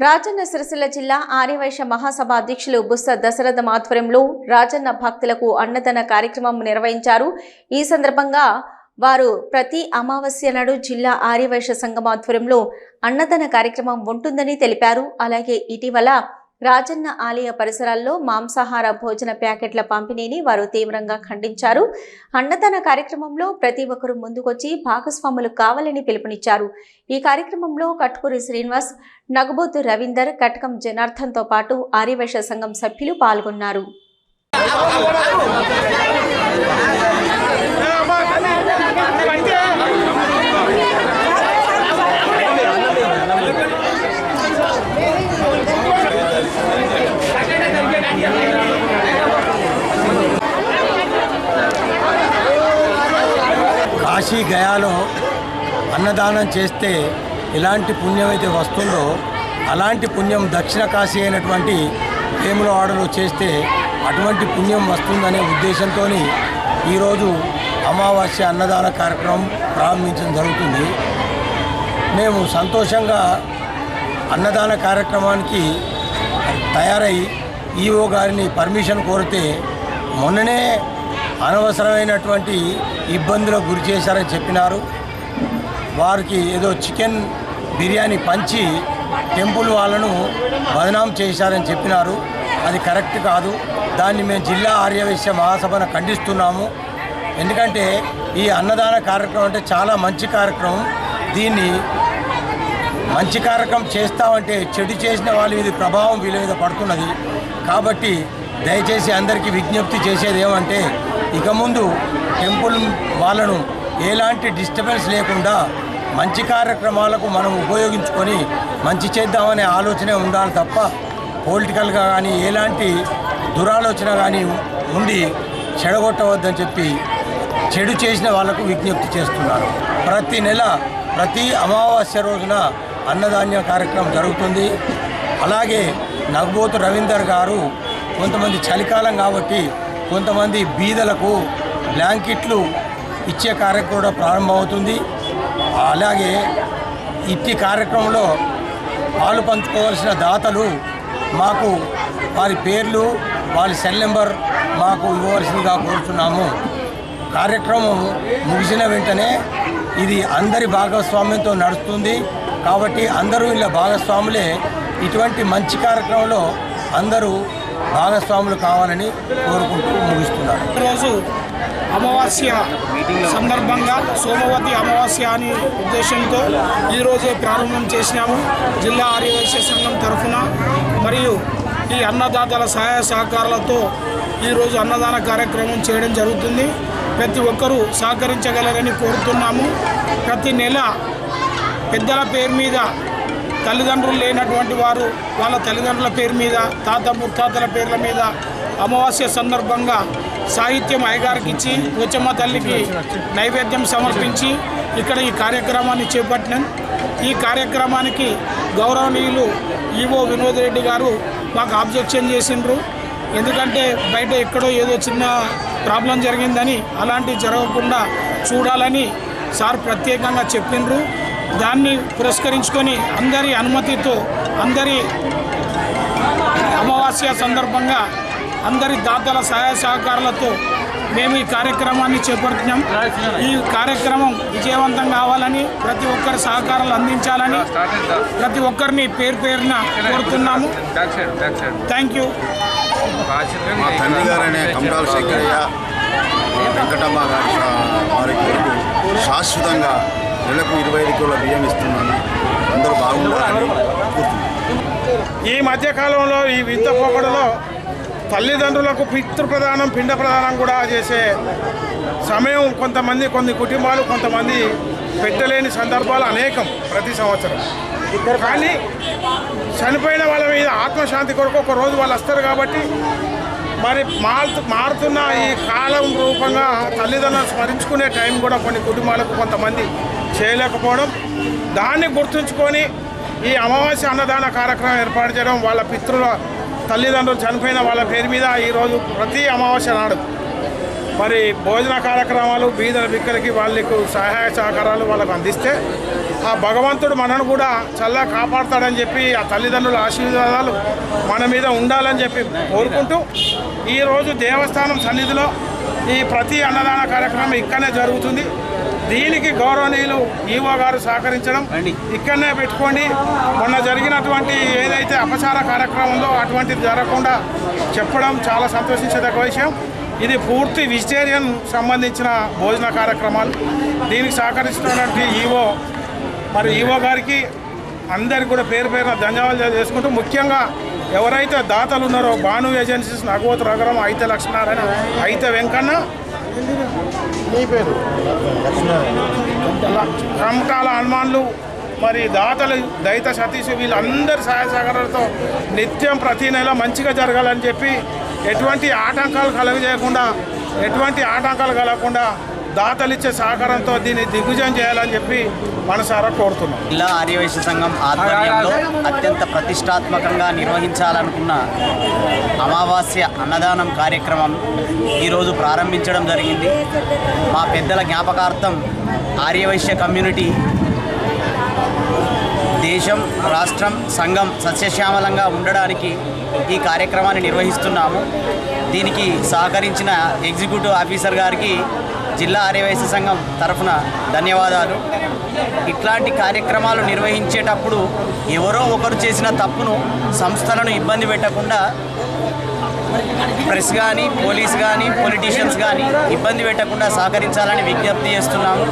రాజన్న సిరిసిల్ల జిల్లా ఆర్యవైశ్య మహాసభ అధ్యక్షులు బుస్స దశరథ ఆధ్వర్యంలో రాజన్న భక్తులకు అన్నదాన కార్యక్రమం నిర్వహించారు. ఈ సందర్భంగా వారు ప్రతి అమావాస్య నాడు జిల్లా ఆర్యవైశ్య సంఘం ఆధ్వర్యంలో అన్నదాన కార్యక్రమం ఉంటుందని తెలిపారు. అలాగే ఇటీవల రాజన్న ఆలయ పరిసరాల్లో మాంసాహార భోజన ప్యాకెట్ల పంపిణీని వారు తీవ్రంగా ఖండించారు. అన్నదాన కార్యక్రమంలో ప్రతి ఒక్కరూ ముందుకొచ్చి భాగస్వాములు కావాలని పిలుపునిచ్చారు. ఈ కార్యక్రమంలో కట్కూరి శ్రీనివాస్ నగబోతు రవీందర్ కటకం జనార్దన్తో పాటు ఆర్యవేశ సంఘం సభ్యులు పాల్గొన్నారు. కాశీ గయాలో అన్నదానం చేస్తే ఎలాంటి పుణ్యం అయితే వస్తుందో అలాంటి పుణ్యం దక్షిణ కాశీ అయినటువంటి వేములవాడలో చేస్తే అటువంటి పుణ్యం వస్తుందనే ఉద్దేశంతో ఈరోజు అమావాస్య అన్నదాన కార్యక్రమం ప్రారంభించడం జరుగుతుంది. మేము సంతోషంగా అన్నదాన కార్యక్రమానికి తయారై ఈఓ గారిని పర్మిషన్ కోరితే మొన్ననే అనవసరమైనటువంటి ఇబ్బందులకు గురి చేశారని చెప్పినారు. వారికి ఏదో చికెన్ బిర్యానీ పంచి టెంపుల్ వాళ్ళను బదనాం చేశారని చెప్పినారు. అది కరెక్ట్ కాదు. దాన్ని మేము జిల్లా ఆర్యవైశ్య మహాసభను ఖండిస్తున్నాము. ఎందుకంటే ఈ అన్నదాన కార్యక్రమం అంటే చాలా మంచి కార్యక్రమం. దీన్ని మంచి కార్యక్రమం చేస్తామంటే చెడు చేసిన వాళ్ళ మీద ప్రభావం వీళ్ళ మీద పడుతున్నది. కాబట్టి దయచేసి అందరికీ విజ్ఞప్తి చేసేది ఏమంటే ఇక ముందు టెంపుల్ వాళ్ళను ఎలాంటి డిస్టర్బెన్స్ లేకుండా మంచి కార్యక్రమాలకు మనం ఉపయోగించుకొని మంచి చేద్దామనే ఆలోచనే ఉండాలి తప్ప పొలిటికల్గా కానీ ఎలాంటి దురాలోచన కానీ ఉండి చెడగొట్టవద్దని చెప్పి చెడు చేసిన వాళ్ళకు విజ్ఞప్తి చేస్తున్నారు. ప్రతి నెల ప్రతి అమావాస్య రోజున అన్నదాన్య కార్యక్రమం జరుగుతుంది. అలాగే నగబోతు రవీందర్ గారు కొంతమంది చలికాలం కాబట్టి కొంతమంది బీదలకు బ్లాంకెట్లు ఇచ్చే కార్యక్రమం కూడా ప్రారంభమవుతుంది. అలాగే ఇట్టి కార్యక్రమంలో పాలు పంచుకోవాల్సిన దాతలు మాకు వారి పేర్లు వారి సెల్ నెంబర్ మాకు ఇవ్వవలసిందిగా కోరుతున్నాము కార్యక్రమం ముగిసిన వెంటనే ఇది అందరి భాగస్వామ్యంతో నడుస్తుంది. కాబట్టి అందరూ ఇలా భాగస్వాములే. ఇటువంటి మంచి కార్యక్రమంలో అందరూ భాగస్వాములు కావాలని కోరుకుంటూ ముగిస్తున్నారు. ఈరోజు అమావాస్య సందర్భంగా సోమవతి అమావాస్య అనే ఉద్దేశంతో ఈరోజే ప్రారంభం చేసినాము. జిల్లా ఆర్యవైశ్య సంఘం తరఫున మరియు ఈ అన్నదాతల సహాయ సహకారాలతో ఈరోజు అన్నదాన కార్యక్రమం చేయడం జరుగుతుంది. ప్రతి ఒక్కరూ సహకరించగలరని కోరుతున్నాము. ప్రతి నెల పెద్దల పేరు మీద తల్లిదండ్రులు లేనటువంటి వారు వాళ్ళ తల్లిదండ్రుల పేరు మీద తాత ముత్తాతల పేర్ల మీద అమావాస్య సందర్భంగా సాహిత్యం అయ్యగారికి ఇచ్చి పోచమ్మ తల్లికి నైవేద్యం సమర్పించి ఇక్కడ ఈ కార్యక్రమాన్ని చేపట్టినాం. ఈ కార్యక్రమానికి గౌరవనీయులు ఈవో వినోద్ రెడ్డి గారు మాకు ఆబ్జెక్షన్ చేసిండ్రు. ఎందుకంటే బయట ఎక్కడో ఏదో చిన్న ప్రాబ్లం జరిగిందని అలాంటివి జరగకుండా చూడాలని సార్ ప్రత్యేకంగా చెప్పిండ్రు. దాన్ని పురస్కరించుకొని అందరి అనుమతితో అందరి అమావాస్య సందర్భంగా అందరి దాతల సహాయ సహకారాలతో మేము ఈ కార్యక్రమాన్ని చేపడుతున్నాం. ఈ కార్యక్రమం విజయవంతం కావాలని ప్రతి ఒక్కరి సహకారాలు అందించాలని ప్రతి ఒక్కరిని పేరు పేరున కోరుతున్నాము. థ్యాంక్ యూ మా తండ్రి గారనే కమరాల శంకరయ్య వెంకటమ్మ గారి శాశ్వతంగా నెలకు ఇరవై ఐదు కిలోల బియ్యం ఇస్తున్నాను. అందరూ బాగుండాలని ఈ మధ్యకాలంలో ఈ వింత పోకడలో తల్లిదండ్రులకు పితృప్రదానం పిండ ప్రదానం కూడా చేసే సమయం కొంతమంది కొన్ని కుటుంబాలు కొంతమంది పెట్టలేని సందర్భాలు అనేకం ప్రతి సంవత్సరం. కానీ చనిపోయిన వాళ్ళ మీద ఆత్మశాంతి కొరకు ఒక రోజు వాళ్ళు వస్తారు కాబట్టి మరి మారుతు మారుతున్న ఈ కాలం రూపంగా తల్లిదండ్రులను స్మరించుకునే టైం కూడా కొన్ని కుటుంబాలకు కొంతమంది చేయలేకపోవడం. దాన్ని గుర్తుంచుకొని ఈ అమావాస్య అన్నదాన కార్యక్రమం ఏర్పాటు చేయడం వాళ్ళ పితృల తల్లిదండ్రులు చనిపోయిన వాళ్ళ పేరు మీద ఈరోజు ప్రతి అమావాస్య నాడు మరి భోజన కార్యక్రమాలు బీదల బిక్కలకి వాళ్ళకు సహాయ సహకారాలు వాళ్ళకు అందిస్తే ఆ భగవంతుడు మనను కూడా చల్లగా కాపాడుతాడని చెప్పి ఆ తల్లిదండ్రుల ఆశీర్వాదాలు మన మీద ఉండాలని చెప్పి కోరుకుంటూ ఈరోజు దేవస్థానం సన్నిధిలో ఈ ప్రతి అన్నదాన కార్యక్రమం ఇక్కడనే జరుగుతుంది. దీనికి గౌరవనీయులు ఈవో గారు సహకరించడం ఇక్కడనే పెట్టుకొని మొన్న జరిగినటువంటి ఏదైతే అపచార కార్యక్రమం ఉందో అటువంటిది జరగకుండా చెప్పడం చాలా సంతోషించదగ్గ విషయం. ఇది పూర్తి వెజిటేరియన్ సంబంధించిన భోజన కార్యక్రమాలు. దీనికి సహకరిస్తున్నటువంటి ఈవో మరి ఈవో గారికి అందరికి కూడా పేరు పేరున ధన్యవాదాలు చేసుకుంటూ ముఖ్యంగా ఎవరైతే దాతలు ఉన్నారో భాను ఏజెన్సీస్ నగవత్ రగరం అయితే లక్ష్మీనారాయణ అయితే వెంకన్న మీ పేరు? కమకాల హనుమాన్లు మరి దాతలు దైత సతీష్ వీళ్ళందరి సహాయ సహకారాలతో నిత్యం ప్రతి నెల మంచిగా జరగాలని చెప్పి ఎటువంటి ఆటంకాలు కలగజేయకుండా ఎటువంటి ఆటంకాలు కలగకుండా దాతలిచ్చే సహకారంతో దీన్ని దిగ్విజయం చేయాలని చెప్పి మనసారా కోరుతున్నాం. జిల్లా ఆర్యవైశ్య సంఘం ఆధ్వర్యంలో అత్యంత ప్రతిష్టాత్మకంగా నిర్వహించాలనుకున్న అమావాస్య అన్నదానం కార్యక్రమం ఈరోజు ప్రారంభించడం జరిగింది. మా పెద్దల జ్ఞాపకార్థం ఆర్యవైశ్య కమ్యూనిటీ దేశం రాష్ట్రం సంఘం సస్యశ్యామలంగా ఉండడానికి ఈ కార్యక్రమాన్ని నిర్వహిస్తున్నాము. దీనికి సహకరించిన ఎగ్జిక్యూటివ్ ఆఫీసర్ గారికి జిల్లా ఆర్యవైశ్య సంఘం తరఫున ధన్యవాదాలు. ఇట్లాంటి కార్యక్రమాలు నిర్వహించేటప్పుడు ఎవరో ఒకరు చేసిన తప్పును సంస్థలను ఇబ్బంది పెట్టకుండా ప్రెస్ కానీ పోలీస్ కానీ పొలిటీషియన్స్ కానీ ఇబ్బంది పెట్టకుండా సహకరించాలని విజ్ఞప్తి చేస్తున్నాము.